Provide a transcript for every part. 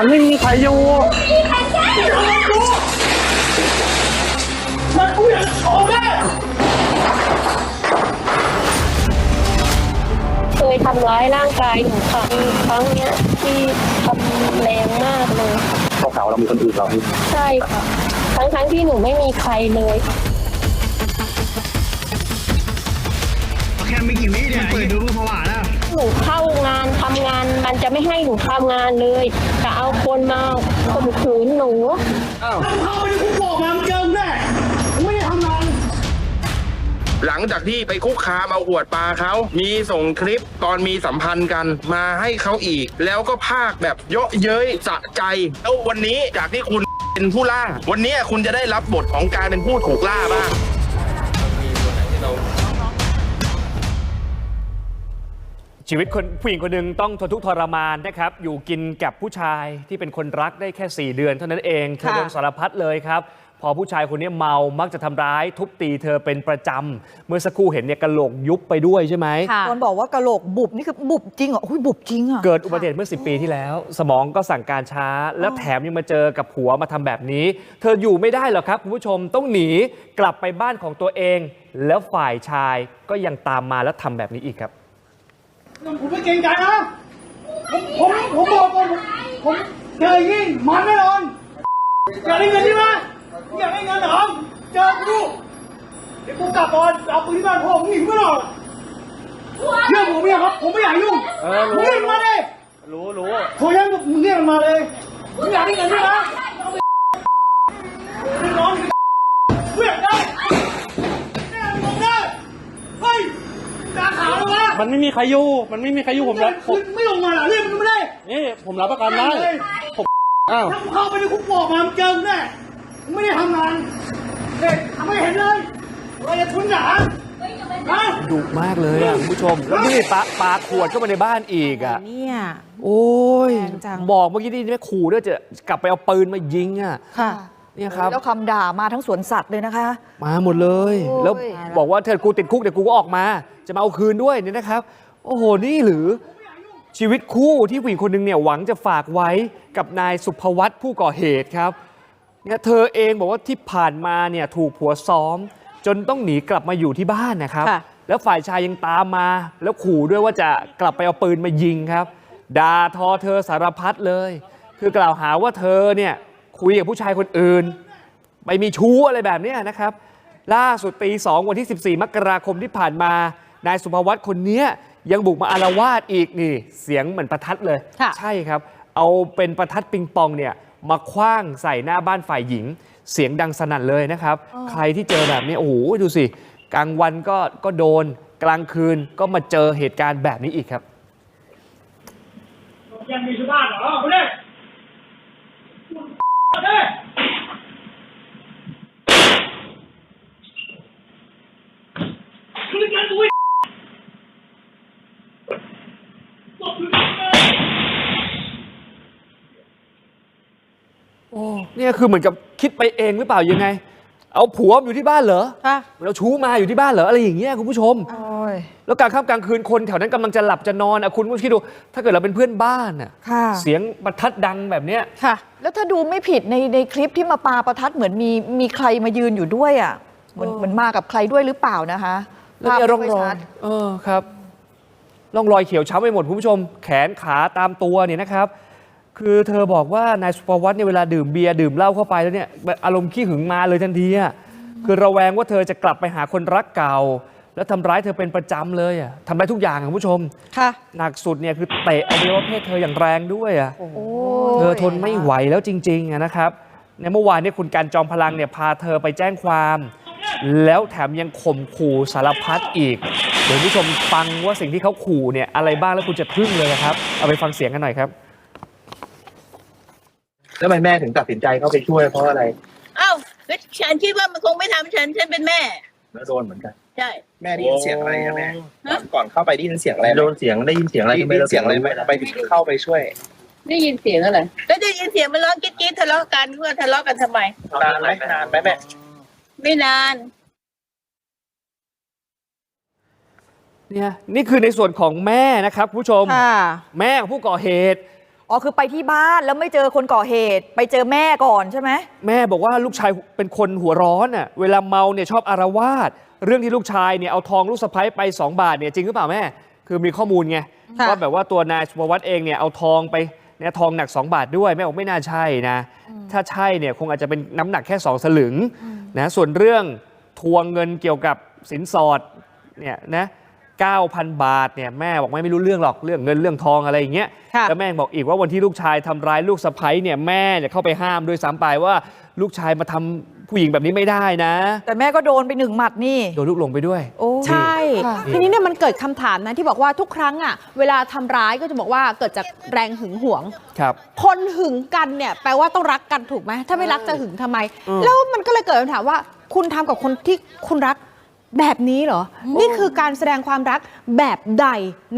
มันไม่มีใครอยู่เคยทำร้ายร่างกายหนูค่ะมีครั้งเนี้ยที่ทำแรงมากเลยเขาเก่าเรามีคนอื่นเหรอใช่ค่ะทั้งทั้งๆที่หนูไม่มีใครเลยแค่ไม่กี่วิเนี่ยเปิดดูก็ผวาแล้วหนูเข้า จะไม่ให้หนูทำงานเลย จะเอาคนมาข่มขืนหนูเข้าไปในคุกบอกมามึงเจอมึงแน่กูไม่ได้ทำงานหลังจากที่ไปคุกคามเอาขวดปลาเขา มีส่งคลิปตอนมีสัมพันธ์กันมาให้เขาอีก แล้วก็พากแบบเยอะเย้ยสะใจ แล้ววันนี้จากที่คุณเป็นผู้ล่า วันนี้คุณจะได้รับบทของการเป็นผู้ถูกล่าบ้าง ชีวิตคนผู้หญิงคนหนึ่งต้องทนทุกข์ทรมานนะครับ อยู่กินกับผู้ชายที่เป็นคนรักได้แค่ 4 เดือนเท่านั้นเองเธอค่ะโดนสารพัดเลยครับ พอผู้ชายคนนี้เมามักจะทำร้าย ทุบตีเธอเป็นประจำเมื่อสักครู่เห็นเนี่ยกระโหลกยุบไปด้วยใช่ไหมคนบอกว่ากะโหลกบุบนี่คือบุบจริงเหรออุ้ยบุบจริงอะ เกิดอุบัติเหตุเมื่อ 10 ปีที่แล้ว สมองก็สั่งการช้า แล้วแถมยังมาเจอกับผัวมาทำแบบนี้ เธออยู่ไม่ได้หรอกครับ คุณผู้ชมต้องหนีกลับไปบ้านของตัวเอง แล้วฝ่ายชายก็ยังตามมาแล้วทำแบบนี้อีกครับ ผมไม่เกรงใจนะ ผมผมผมบอกก่อนผมผมเจออย่างนี้มันแน่นอน อยากได้เงินใช่ไหมอยากได้เงินเหรอเจอกูเดี๋ยวกูกลับก่อนเอาปืนที่บ้านพ่อผมหนีไม่หรอกเรื่องผมเนี่ยครับ ผมไม่อยากยุ่งเออรู้มึงเรียกมันมาเลย รู้รู้โทรยังมึงเรียกมันมาเลยมึงอยากได้เงินใช่ไหมเอาไปเรียกน้องกูอยากได้แม่มึงได้เฮ้ยตาขาวแล้ววะ มันไม่มีใครอยู่ มันไม่มีใครอยู่ผมรับผมไม่ลงมาเหรอเรียกมันไม่ได้นี่ผมรับประกันได้ผมอ้าวถ้ามึงเข้าไปในคุกบอกมามึงเจอมึงแน่มึงไม่ได้ทำงานเด็กทำไม่เห็นเลยอะไรจะทุนหนาฮะดุมากเลยอะคุณผู้ชม แล้วนี่ปาปาขวดเข้ามาในบ้านอีกอะเนี่ยโอ้ยแรงจังบอกเมื่อกี้นี่ไม่ขู่ด้วยจะกลับไปเอาปืนมายิงอะค่ะ เนี่ยครับ แล้วคำด่ามาทั้งสวนสัตว์เลยนะคะ มาหมดเลย โอ้ย แล้วบอกว่าถ้ากูติดคุกเดี๋ยวกูก็ออกมา จะมาเอาคืนด้วยเนี่ยนะครับ โอ้โหนี่หรือชีวิตคู่ที่ผู้หญิงคนหนึ่งเนี่ยหวังจะฝากไว้กับนายสุภวัตผู้ก่อเหตุครับเนี่ยเธอเองบอกว่าที่ผ่านมาเนี่ยถูกผัวซ้อม จนต้องหนีกลับมาอยู่ที่บ้านนะครับ ค่ะ แล้วฝ่ายชายยังตามมา แล้วขู่ด้วยว่าจะกลับไปเอาปืนมายิงครับด่าทอเธอสารพัดเลย คือกล่าวหาว่าเธอเนี่ย คุยกับผู้ชายคนอื่น ไปมีชู้อะไรแบบเนี้ยนะครับ ล่าสุดตีสองวันที่ 14 มกราคมที่ผ่านมา นายสุภวัตคนเนี้ยยังบุกมาอารวาสอีกนี่ เสียงเหมือนประทัดเลยค่ะใช่ครับ เอาเป็นประทัดปิงปองเนี่ยมาคว้างใส่หน้าบ้านฝ่ายหญิง เสียงดังสนั่นเลยนะครับ ใครที่เจอแบบนี้โอ้โหดูสิ กลางวันก็ก็โดน กลางคืนก็มาเจอเหตุการณ์แบบนี้อีกครับยังมีชาวบ้านเหรอมาเลยมา เลยคือการดูบอกคือโอ้เนี่ยคือเหมือนกับคิดไปเองหรือเปล่ายังไง เอาผัวอยู่ที่บ้านเหรอค่ะ เราชู้มาอยู่ที่บ้านเหรออะไรอย่างเงี้ยคุณผู้ชมโอ้ ยแล้วกลางค่ำกลางคืนคนแถวนั้นกำลังจะหลับจะนอนอะคุณผู้ชมคิดดู ถ้าเกิดเราเป็นเพื่อนบ้านอะค่ะ เสียงประทัดดังแบบเนี้ย ค่ะ แล้วถ้าดูไม่ผิดในในคลิปที่มาปาประทัดเหมือนมีมีใครมายืนอยู่ด้วยอะเหมือนเออเหมือนมากับใครด้วยหรือเปล่านะคะแล้วเนี่ยภาพร่องไม่รค่อยชัดเออครับ ร่องรอยเขียวช้ำไปหมดคุณผู้ชม แขนขาตามตัวเนี่ยนะครับ คือเธอบอกว่านายสุภวัตเนี่ยเวลาดื่มเบียร์ดื่มเหล้าเข้าไปแล้วเนี่ยอารมณ์ขี้หึงมาเลยทันทีอะคือระแวงว่าเธอจะกลับไปหาคนรักเก่า แล้วทำร้ายเธอเป็นประจำเลยอะทำร้ายทุกอย่างอะคุณผู้ชม ค่ะ หนักสุดเนี่ยคือเตะอวัยวะเพศเธออย่างแรงด้วยอะโอ้เธอทนไม่ไหวแล้วจริงๆอะนะครับในเมื่อวานเนี้คุณการจอมพลังเนี่ยพาเธอไปแจ้งความ แล้วแถมยังข่มขู่สารพัดอีกเดี๋ยวคุณผู้ชมฟังว่าสิ่งที่เขาขู่เนี่ยอะไรบ้างแล้วคุณจะทึ่งเลยนะครับ เอาไปฟังเสียงกันหน่อยครับแล้วทำไมแม่ถึงตัดสินใจเข้าไปช่วยเพราะอะไรเอ้าก็ฉันคิดว่ามันคงไม่ทำฉันฉันเป็นแม่แล้วโดนเหมือนกัน ใช่ แม่ได้ยินเสียงอะไรนะแม่ฮะก่อนเข้าไปได้ยินเสียงอะไรไหมโดนเสียงได้ยินเสียงอะไรได้ยินเสียงอะไรไหมไปถึงเข้าไปช่วย ได้ยินเสียงอะไรก็ได้ยินเสียงมันร้องกิ๊ดกิ๊ดทะเลาะกันว่าทะเลาะกันทำไม นานไหมนานไหมแม่ไม่นาน เนี่ยนี่คือในส่วนของแม่นะครับคุณผู้ชม ค่ะแม่ของผู้ก่อเหตุ อ๋อคือไปที่บ้านแล้วไม่เจอคนก่อเหตุ ไปเจอแม่ก่อนใช่ไหม แม่บอกว่าลูกชายเป็นคนหัวร้อนอะเวลาเมาเนี่ยชอบอารวาส เรื่องที่ลูกชายเนี่ยเอาทองลูกสะพ้ยไป 2 บาทเนี่ยจริงหรือเปล่าแม่ คือมีข้อมูลไงค่ะ ว่าแบบว่าตัวนายสุภวัตเองเนี่ยเอาทองไปเนี่ยทองหนัก 2 บาทด้วยแม่บอกไม่น่าใช่นะ ถ้าใช่เนี่ยคงอาจจะเป็นน้ำหนักแค่ 2 สลึงนะส่วนเรื่องทวงเงินเกี่ยวกับสินสอดเนี่ยนะ9,000 บาทเนี่ยแม่บอกไม่ไม่รู้เรื่องหรอกเรื่องเงินเรื่องทองอะไรอย่างเงี้ย ค่ะ แล้วแม่บอกอีกว่าวันที่ลูกชายทำร้ายลูกสะใภ้เนี่ยแม่เนี่ยเข้าไปห้ามด้วยซ้ำไปว่าลูกชายมาทำ ผู้หญิงแบบนี้ไม่ได้นะ แต่แม่ก็โดนไปหนึ่งหมัดนี่ โดนลูกหลงไปด้วย โอ้ ใช่ ค่ะ ทีนี้เนี่ยมันเกิดคำถามนะที่บอกว่าทุกครั้งอะเวลาทำร้ายก็จะบอกว่าเกิดจากแรงหึงหวง ครับ คนหึงกันเนี่ยแปลว่าต้องรักกันถูกไหมถ้าไม่รักจะหึงทำไม อืม แล้วมันก็เลยเกิดคำถามว่า คุณทำกับคนที่คุณรักแบบนี้เหรอ นี่คือการแสดงความรักแบบใด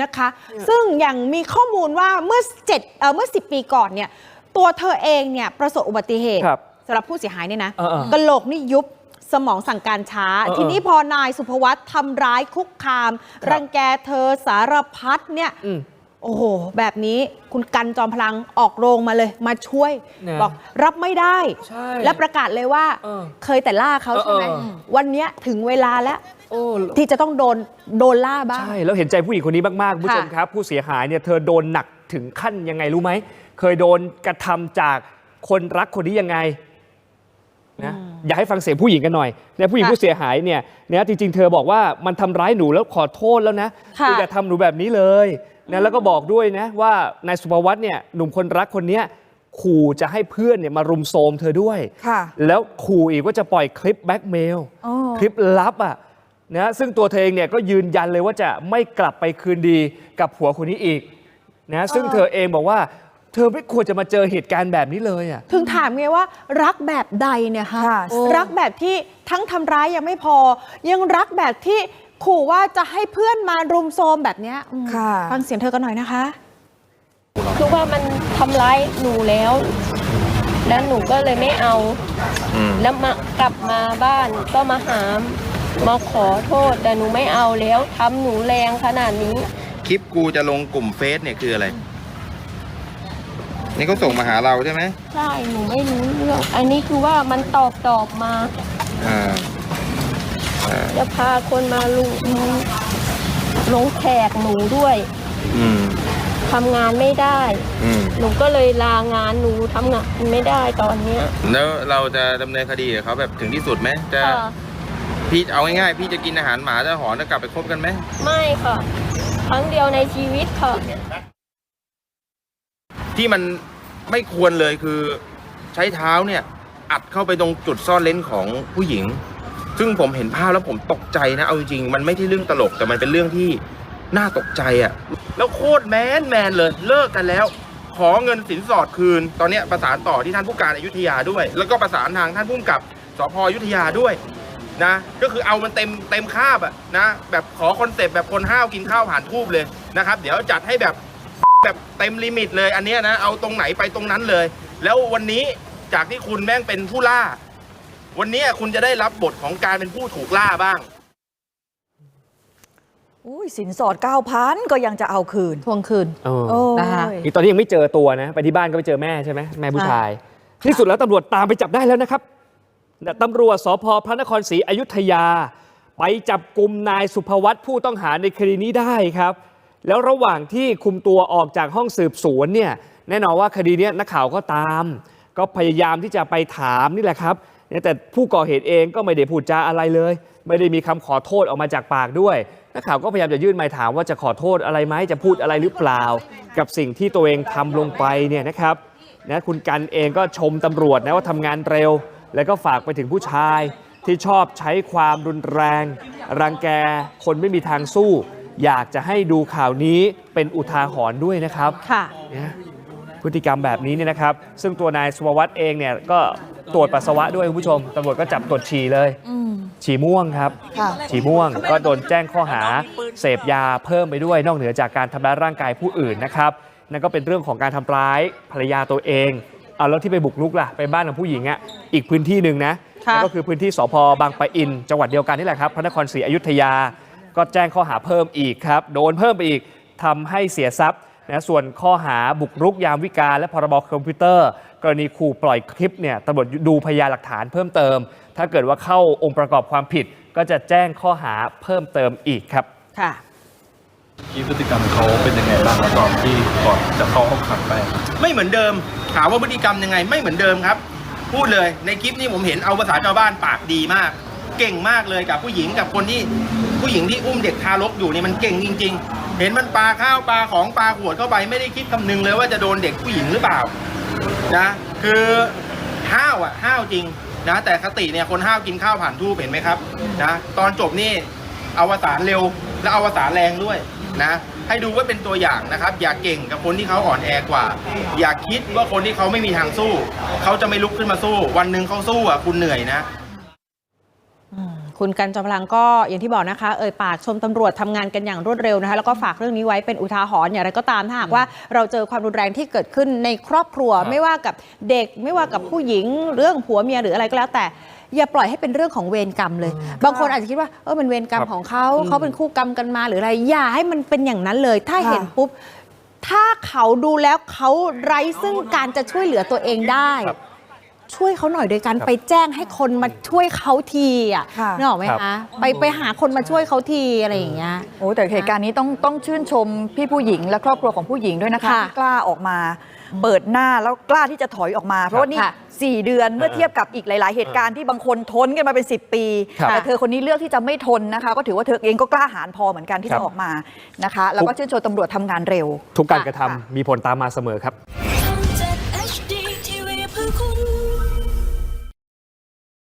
นะคะ ซึ่งอย่างมีข้อมูลว่าเมื่อเจ็ดเอ่อเมื่อสิปีก่อนเนี่ยตัวเธอเองเนี่ยประสบอุบัติเหตุ ครับ สำหรับผู้เสียหายเนี่ยนะเออเออ กระโหลกนี่ยุบสมองสั่งการช้า เออเออทีนี้พอนายสุภวัตทำร้ายคุกคาม ครับ รังแกเธอสารพัดเนี่ย อืม โอ้โห แบบนี้คุณกันจอมพลังออกโรงมาเลย มาช่วย นะบอกรับไม่ได้ ใช่และประกาศเลยว่าเออเคยแต่ล่าเขาใช่ไหมเออเออ วันเนี้ยถึงเวลาแล้ว โอ้ ที่จะต้องโดนโดนล่าบ้าง ใช่ แล้วเห็นใจผู้หญิงคนนี้มากๆคุณผู้ชมค่ะครับ ผู้เสียหายเนี่ยเธอโดนหนักถึงขั้นยังไงรู้ไหม เคยโดนกระทำจากคนรักคนนี้ยังไงนะ อยากให้ฟังเสียงผู้หญิงกันหน่อยเนี่ยผู้หญิงค่ะผู้เสียหายเนี่ยเนี่ยจริงๆ เธอบอกว่ามันทำร้ายหนูแล้วขอโทษแล้วนะค่ะออย่าทำหนูแบบนี้เลยนะแล้วก็บอกด้วยนะว่านายสุภวัตเนี่ยหนุ่มคนรักคนเนี้ยขู่จะให้เพื่อนเนี่ยมารุมโทรมเธอด้วยค่ะแล้วขู่อีกว่าจะปล่อยคลิปแบ็กเมลอ๋อคลิปลับอะนะซึ่งตัวเธอเองเนี่ยก็ยืนยันเลยว่าจะไม่กลับไปคืนดีกับผัวคนนี้อีกนะซึ่งเธอเองบอกว่า เธอไม่ควรจะมาเจอเหตุการณ์แบบนี้เลยอะ ถึงถามไงว่ารักแบบใดเนี่ยคะค่ะโอ้รักแบบที่ทั้งทำร้ายยังไม่พอ ยังรักแบบที่ขู่ว่าจะให้เพื่อนมารุมโทรมแบบเนี้ยอืมค่ะ ฟังเสียงเธอกันหน่อยนะคะ คือว่ามันทำร้ายหนูแล้ว แล้วหนูก็เลยไม่เอา แล้วมากลับมาบ้านก็มาหามาขอโทษ แต่หนูไม่เอาแล้วทำหนูแรงขนาดนี้ คลิปกูจะลงกลุ่มเฟซเนี่ยคืออะไร นี่เขาส่งมาหาเราใช่ไหมใช่หนูไม่รู้เรื่อง อันนี้คือว่ามันตอบตอบมาอ่าจะพาคนมาลุงลงแขกหนูด้วยอืมทำงานไม่ได้ อืมหนูก็เลยลางานหนูทำงานไม่ได้ตอนเนี้ยแล้วเราจะดำเนินคดีกับเขาแบบถึงที่สุดไหมจะค่ะพี่เอาง่ายๆพี่จะกินอาหารหมาจะหอนจะกลับไปคบกันไหม ไม่ค่ะ ครั้งเดียวในชีวิตค่ะ ที่มันไม่ควรเลยคือใช้เท้าเนี่ยอัดเข้าไปตรงจุดซ่อนเลนของผู้หญิง ซึ่งผมเห็นภาพแล้วผมตกใจนะ เอาจริงๆมันไม่ใช่เรื่องตลกแต่มันเป็นเรื่องที่น่าตกใจอะ่ะ แล้วโคตรแมนแมนเลยเลิกกันแล้ว ขอเงินสินสอดคืน ตอนเนี้ยประสานต่อที่ท่านผู้การอยุธยาด้วย แล้วก็ประสานทางท่านผู้กำกับสพอยุธยาด้วยนะก็คือเอามันเต็มเต็มคาบอะนะแบบขอคอนเซปต์แบบคนห้าวกินข้าวผ่านทูบเลยนะครับ เดี๋ยวจัดให้แบบ แบบเต็มลิมิตเลย อันเนี้ยนะเอาตรงไหนไปตรงนั้นเลย แล้ววันนี้จากที่คุณแม่งเป็นผู้ล่า วันนี้คุณจะได้รับบทของการเป็นผู้ถูกล่าบ้าง อุ้ยสินสอด 9,000 ก็ยังจะเอาคืน ทวงคืน เออโอ้ยนะคะนี่ตอนนี้ยังไม่เจอตัวนะ ไปที่บ้านก็ไปเจอแม่ใช่ไหมแม่ผู้ชาย ที่สุดแล้วตำรวจตามไปจับได้แล้วนะครับเนี่ยตำรวจสพพระนครศรีอยุธยา ไปจับกลุ่มนายสุภวัตผู้ต้องหาในคดีนี้ได้ครับ แล้วระหว่างที่คุมตัวออกจากห้องสืบสวนเนี่ยแน่นอนว่าคดีนี้นักข่าวก็ตาม ก็พยายามที่จะไปถามนี่แหละครับแต่ผู้ก่อเหตุเองก็ไม่ได้พูดจาอะไรเลย ไม่ได้มีคำขอโทษออกมาจากปากด้วยนักข่าวก็พยายามจะยื่นไม้ถามว่าจะขอโทษอะไรไหมจะพูดอะไรหรือเปล่า กับสิ่งที่ตัวเองทำลงไปเนี่ยนะครับนะคุณกันเองก็ชมตำรวจนะว่าทำงานเร็ว แล้วก็ฝากไปถึงผู้ชายที่ชอบใช้ความรุนแรง รังแกคนไม่มีทางสู้ อยากจะให้ดูข่าวนี้เป็นอุทาหรณ์ด้วยนะครับค่ะนะพฤติกรรมแบบนี้เนี่ยนะครับ ซึ่งตัวนายสุภวัตเองเนี่ยก็ตรวจปัสสาวะด้วยคุณผู้ชมตำรวจก็จับตรวจฉี่เลยอืมฉี่ม่วงครับค่ะฉี่ม่วงก็โดนแจ้งข้อหาเสพยาเพิ่มไปด้วย นอกเหนือจากการทำร้ายร่างกายผู้อื่นนะครับนั่นก็เป็นเรื่องของการทำร้ายภรรยาตัวเองเอาแล้วที่ไปบุกรุกล่ะไปบ้านของผู้หญิงอะอีกพื้นที่หนึ่งนะค่ะนั่นก็คือพื้นที่สพบางปะอิน จังหวัดเดียวกันนี่แหละครับพระนครศรีอยุธยา ก็แจ้งข้อหาเพิ่มอีกครับ โดนเพิ่มไปอีกทำให้เสียทรัพย์นะส่วนข้อหาบุกรุกยามวิการและพรบคอมพิวเตอร์ กรณีขู่ปล่อยคลิปเนี่ยตำรวจดูพยานหลักฐานเพิ่มเติม ถ้าเกิดว่าเข้าองค์ประกอบความผิด ก็จะแจ้งข้อหาเพิ่มเติมอีกครับค่ะที่พฤติกรรมเขาเป็นยังไงบ้างครับตอนที่ก่อนจะเข้าห้องขังไป ไม่เหมือนเดิมถามว่าพฤติกรรมยังไง ไม่เหมือนเดิมครับ พูดเลยในคลิปนี้ผมเห็นเอาภาษาชาวบ้านปากดีมาก เก่งมากเลยกับผู้หญิงกับคนที่ผู้หญิงที่อุ้มเด็กทารกอยู่เนี่ยมันเก่งจริง ๆ เห็นมันปลาข้าวปลาของปลาขวดเข้าไปไม่ได้คิดคำนึงเลยว่าจะโดนเด็กผู้หญิงหรือเปล่านะคือห้าวอะห้าวจริงนะแต่คติเนี่ยคนห้าวกินข้าวผ่านทูบเห็นไหมครับนะตอนจบนี่อวสานเร็วและอวสานแรงด้วยนะให้ดูว่าเป็นตัวอย่างนะครับ อย่าเก่งกับคนที่เขาอ่อนแอกว่า อย่าคิดว่าคนที่เขาไม่มีทางสู้ เขาจะไม่ลุกขึ้นมาสู้ วันหนึ่งเขาสู้อะคุณเหนื่อยนะ คุณกันจอมพลังก็อย่างที่บอกนะคะ เอ่ยปากชมตำรวจทำงานกันอย่างรวดเร็วนะคะ แล้วก็ฝากเรื่องนี้ไว้เป็นอุทาหรณ์อย่างไรก็ตามถ้าหากว่าเราเจอความรุนแรงที่เกิดขึ้นในครอบครัวครับไม่ว่ากับเด็กไม่ว่ากับผู้หญิงเรื่องผัวเมียหรืออะไรก็แล้วแต่อย่าปล่อยให้เป็นเรื่องของเวรกรรมเลย บางคนอาจจะคิดว่าเออมันเวรกรรมของเขาเขาเป็นคู่กรรมกันมาหรืออะไรอย่าให้มันเป็นอย่างนั้นเลย ถ้าเห็นปุ๊บถ้าเขาดูแล้วเขาไร้ซึ่งการจะช่วยเหลือตัวเองได้ครับ ช่วยเขาหน่อยโดยการไปแจ้งให้คนมาช่วยเขาทีอะค่ะนึกออกไหมครับคะไปไปหาคนมาช่วยเขาทีอะไรอย่างเงี้ย โอ้แต่เหตุการณ์นี้ต้องต้องชื่นชมพี่ผู้หญิงและครอบครัวของผู้หญิงด้วยนะคะค่ะที่กล้าออกมา เปิดหน้าแล้วกล้าที่จะถอยออกมา เพราะว่านี่ค่ะ สี่เดือนเมื่อเทียบกับอีกหลาย ๆ เหตุการณ์ที่บางคนทนกันมาเป็น 10 ปีครับแต่เธอคนนี้เลือกที่จะไม่ทนนะคะ ก็ถือว่าเธอเองก็กล้าหาญพอเหมือนกันที่ครัจะบ ออกมานะคะ แล้วก็ชื่นชมตำรวจทำงานเร็ว ทุกการกระทำค่ะมีผลตามมาเสมอครับ